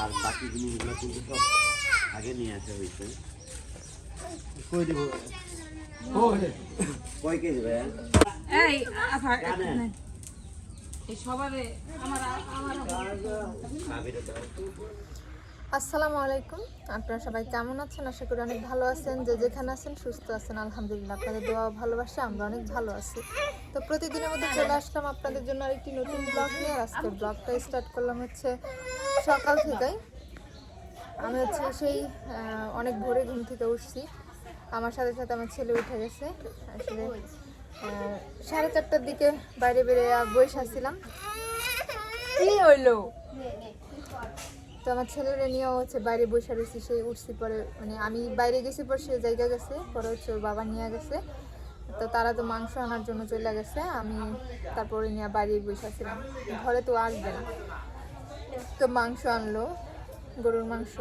আর বাকি জিনিসগুলো কিন্তু সব আগে নিয়ে আসা হয়েছে। কই দিব? কয় কেজি ভাই এই আফা সবারে আমার আমার আসসালামু আলাইকুম। আপনারা সবাই কেমন আছেন? আশা করি অনেক ভালো আছেন। যে যেখানে আছেন সুস্থ আছেন। আলহামদুলিল্লাহ আপনাদের দোয়া ভালোবাসা আমরা অনেক ভালো আছি। তো প্রতিদিনের মধ্যে চলে আসলাম আপনাদের জন্য আরেকটি নতুন ব্লগ নিয়ে। আর আজকের ব্লগটা স্টার্ট করলাম হচ্ছে সকাল থেকেই। আমি হচ্ছে সেই অনেক ভোরে ঘুম থেকে উঠছি। আমার সাথে সাথে আমার ছেলে উঠে গেছে। আসলে সাড়ে চারটার দিকে বাইরে বেরিয়ে বসে আসছিলাম কি হইল? তো আমার ছেলেরা নিয়েও হচ্ছে বাইরে বসে রয়েছি সেই উঠছি পরে মানে আমি বাইরে গেছি পর সে জায়গা গেছে পরে হচ্ছে ওর বাবা নিয়ে গেছে। তো তারা তো মাংস আনার জন্য চলে গেছে আমি তারপরে নিয়ে বাইরে বসে আছিলাম। ঘরে তো আসবে না তো মাংস আনলো গরুর মাংস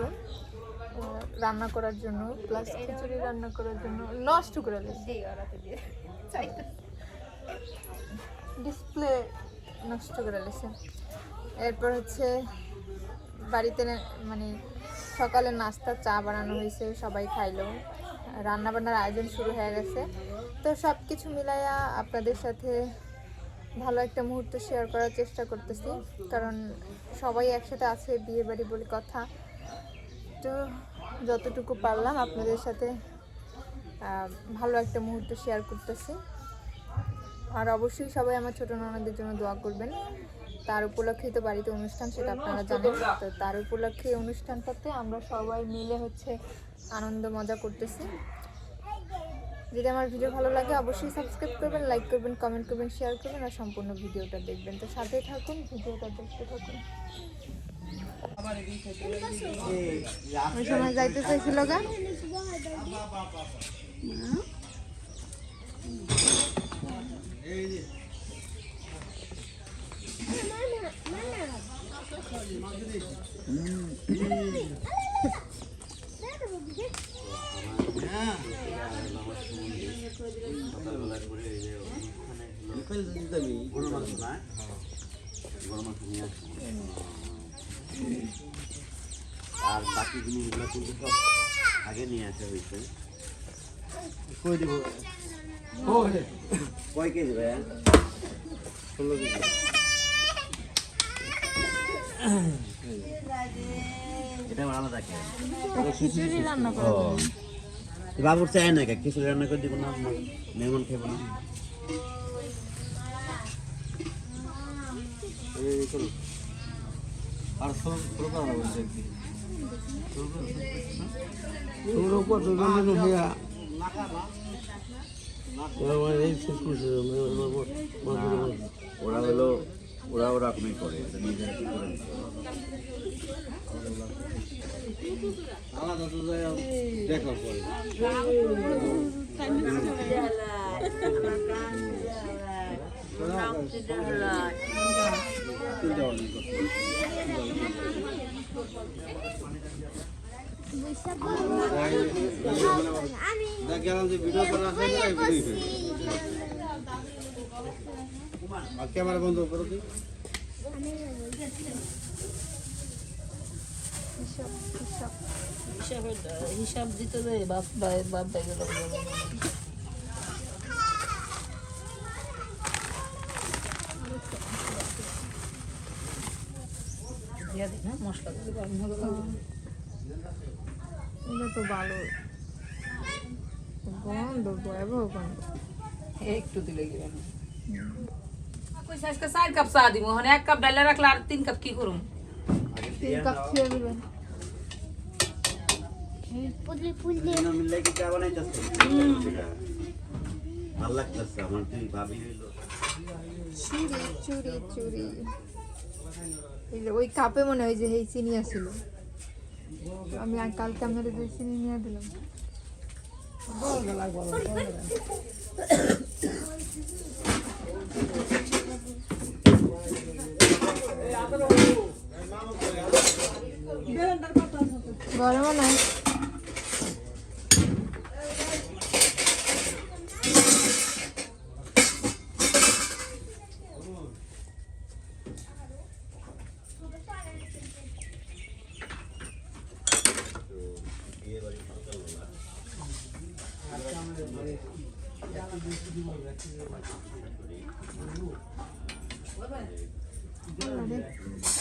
রান্না করার জন্য প্লাস খিচুড়ি রান্না করার জন্য নষ্ট করে ডিসপ্লে নষ্ট করে লেছে এরপর হচ্ছে বাড়িতে মানে সকালে নাস্তা চা বানানো হয়েছে সবাই খাইলো। রান্নাবান্নার আয়োজন শুরু হয়ে গেছে। তো সব কিছু মিলাইয়া আপনাদের সাথে ভালো একটা মুহূর্ত শেয়ার করার চেষ্টা করতেছি। কারণ সবাই একসাথে আছে বিয়ে বাড়ি বলে কথা। তো যতটুকু পারলাম আপনাদের সাথে ভালো একটা মুহূর্ত শেয়ার করতেছি। আর অবশ্যই সবাই আমার ছোট ননদের জন্য দোয়া করবেন। তার উপলক্ষে তো বাড়িতে অনুষ্ঠান, সেটা আপনারা জানেন। তো তার উপলক্ষে অনুষ্ঠানটাতে আমরা সবাই মিলে হচ্ছে আনন্দ মজা করতেছি। যদি আমার ভিডিও ভালো লাগে অবশ্যই সাবস্ক্রাইব করবেন লাইক করবেন কমেন্ট করবেন শেয়ার করবেন আর সম্পূর্ণ ভিডিওটা দেখবেন তো সাথে থাকুন ভিডিওটা দেখতে থাকুন ওই সময় যাইতে চাইছিল গা আর বাকি জিনিসগুলো কিন্তু সব আগে নিয়ে আসা হয়েছে। কই দিব কয় কেজি ভাই ষোলো কেজি এটা আলাদা খেয়ে খিচুড়ি রান্না করা বাবুর চাই না কে? খিচুড়ি রান্না করে দিব না আপনার মেহমান খাব না। এই আর ওরা হলো ওরা ওরকমই করে এটা নিজেরা কি করে আলাদা তো দেখা পরে। চিন্তা দেখ গেলাম যে ভিডিও করা আছে না এই ভিডিও আর ক্যামেরা বন্ধ করো তুই হিসাব দিতে দেয় বাপ ভাই বাপ ভাই গেল। দিয়া দিই না মশলা এটা তো ভালো। গন্ধ ভয়াবহ গন্ধ। একটু দিলে গিয়ে কইছে আজকে চার কাপ চা দিব মানে এক কাপ ডাইলে রাখলে আর তিন কাপ কি করুম তিন কাপ খেয়ে দেবেন দুজনে মিলে কি চা বানাইতেছে ভালো লাগতেছে আমার তুই ভাবি হইল চুরি চুরি চুরি এই যে ওই কাপে মনে হয় যে এই চিনি আছিল আমি আর কালকে আপনাদের যে চিনি নিয়ে দিলাম গরমও নাই Thank you.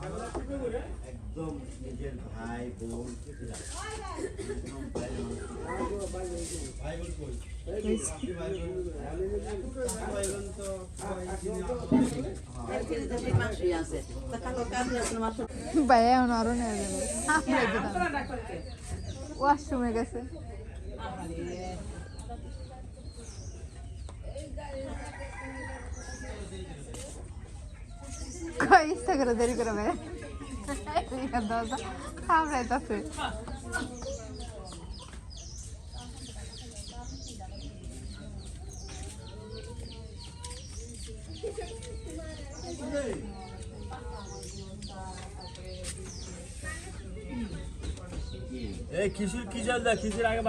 একদম নিজের ভাই বোন। ভাইয়া এখন ওয়াশরুমে গেছে। কই ইচ্ছা করে দেরি করে ভাই দরজা কামড়াইতেছে এই খিচুড়ি কি চাল দা খিচুড়ি আগে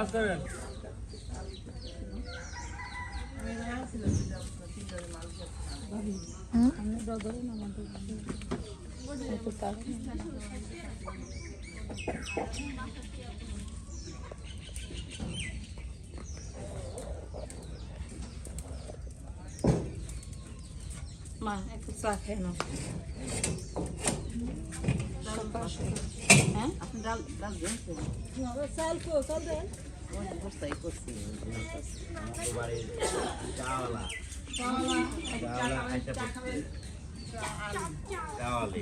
বাস করেন মা একটু চা খেয়ে নাও। আমাদের বাড়ির চাওয়ালা চাওয়ালা খাইতে পারছে। চাওয়ালি।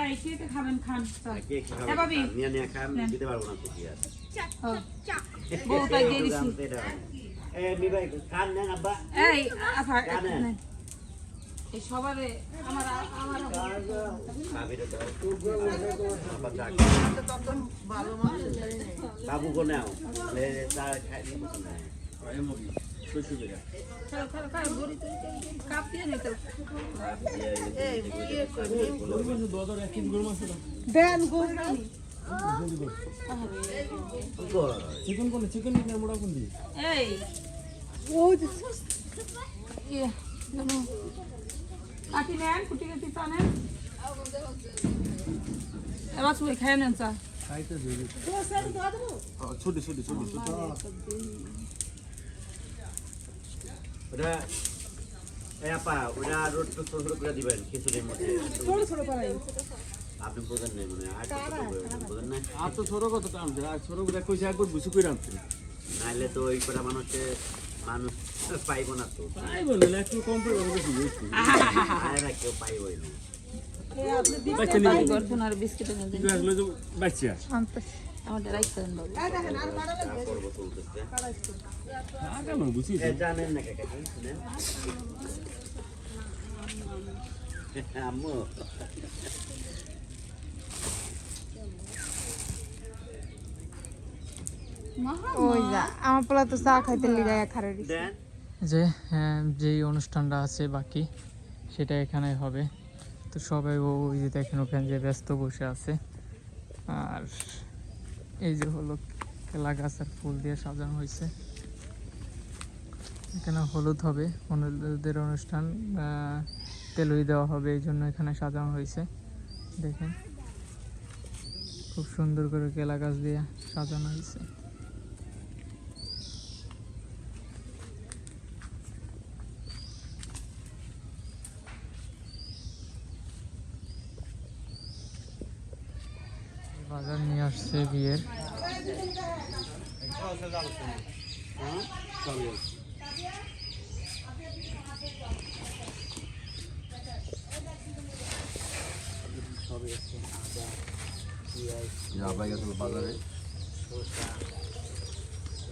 এই কে কে খাবেন খান কে কি বাবি। নিয়ে নিয়ে খান, দিতে পারব না কি আর। বউ তাই দিয়ে দিছি এ, মিবাই, খান নেন আব্বা। এই আফা জানে। এই সবারে আমার আমার ভাবিরে দাও। আব্বা চা খান। বাবু কো নাও লে চা খাই দিব না খাও খাও খাও বড়ি তো কাপ দিয়ে নে তো চিকেন কোন চিকেন নিয়ে মোড়া কোন দি এই ও ইয়ে জানো কাটি নেন কুটি কুটি চা এবার তুমি ছোটি ছোটি ছোটি ছোটি ওটা আপা ওটা রোড ছোট ছোট করে দিবেন খিচুড়ির মধ্যে। ছোট ছোট করাই আপনি বোঝেন নাই মানে আর করে? বোঝেন না তো ছোট কত টান আর ছোট করে কইছে একবার বুঝি কইরা আনছি নাইলে তো ওই করে মানুষে মানুষ পাইব না তো। তাই বললেন একটু কম করে না কেউ পাইবই না। বাচ্চা নিয়ে আর বিস্কিট বাচ্চা। আমাদের বাবু জানেন না কাকা শুনেন আম্মু যা আমার পোলা তো চা খাইতে খারে যে হ্যাঁ, যেই অনুষ্ঠানটা আছে বাকি সেটা এখানে হবে। তো সবাই ও ওই যে দেখেন ওখানে যে ব্যস্ত বসে আছে। আর এই যে হলো কেলা গাছ আর ফুল দিয়ে সাজানো হয়েছে। এখানে হলুদ হবে, হলুদের অনুষ্ঠান তেলুই দেওয়া হবে, এই জন্য এখানে সাজানো হয়েছে। দেখেন, খুব সুন্দর করে কেলা গাছ দিয়ে সাজানো হয়েছে। বাজার নিয়ে আসছে বিয়ের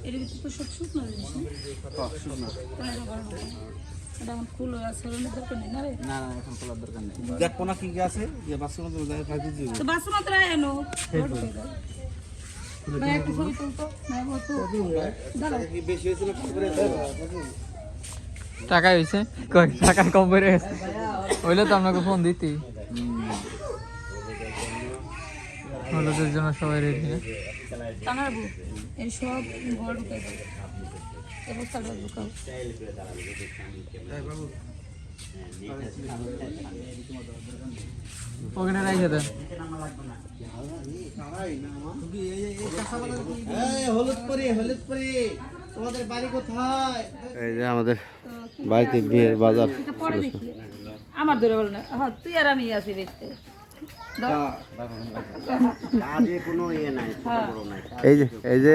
এর ভিতরে তো সব শুকনো জিনিস না? এটা এখন ফুল হয়ে আছে ওর দরকার নেই না রে? দেখ কোনা কি কি আছে যে তো যাই খাইতে দিবি। তো বাসন তো। রায় এনো ভাই একটু ছবি তুলতো ভাই বলতো দাঁড়াও বেশি হয়েছিল করে টাকা হয়েছে। কই টাকা কম বেড়ে গেছে হইলে তো আপনাকে ফোন দিতি। হলুদের জন্য সবাই রেডি কানার বউ এই সব ঘর ঢুকে বস্তাটা ঢুকাও হ্যাঁ রেখে দেন এই যে আমাদের বাড়িতে বিয়ের বাজার। আমার ধরে বল না। হ্যাঁ তুই আর আমি আছি দেখতে। ইয়ে নাই ছোট বড় নাই। এই যে এই যে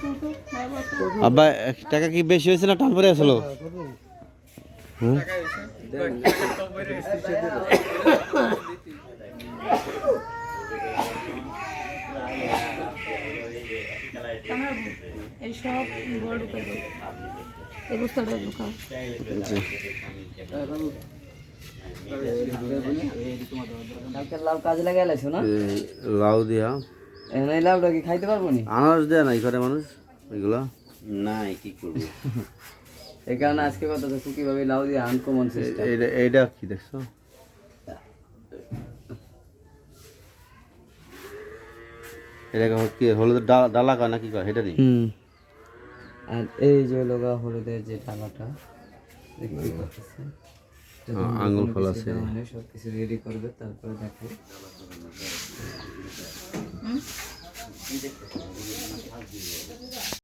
তুলতো। ভাই, বসো। আব্বা টাকা কি বেশি হয়েছে না টান পরে আসলো? আমার এই সব বড় ঢুকাই এই বস্তাটা ঢুকাও। লাউ কাজে লাগাই লাইছো না? লাউ দিয়া। এখন এই লাউটা কি খাইতে পারব নি? আনারস দেয় নাই করে মানুষ? এগুলা? নাই কি করব? এই কারণে আজকে কথা তো কীভাবে লাউ দিয়ে আনকমন সিস্টেম এইটা এইটা কি দেখছ? এটা কি হলুদের ডা- ডালা কয় না কি কয়? সেটা নেই। আর এই যে লগা হলুদের যে ডালাটা হ্যাঁ, আঙুল ফল আছে। সব কিছু রেডি করবে তারপরে দেখো।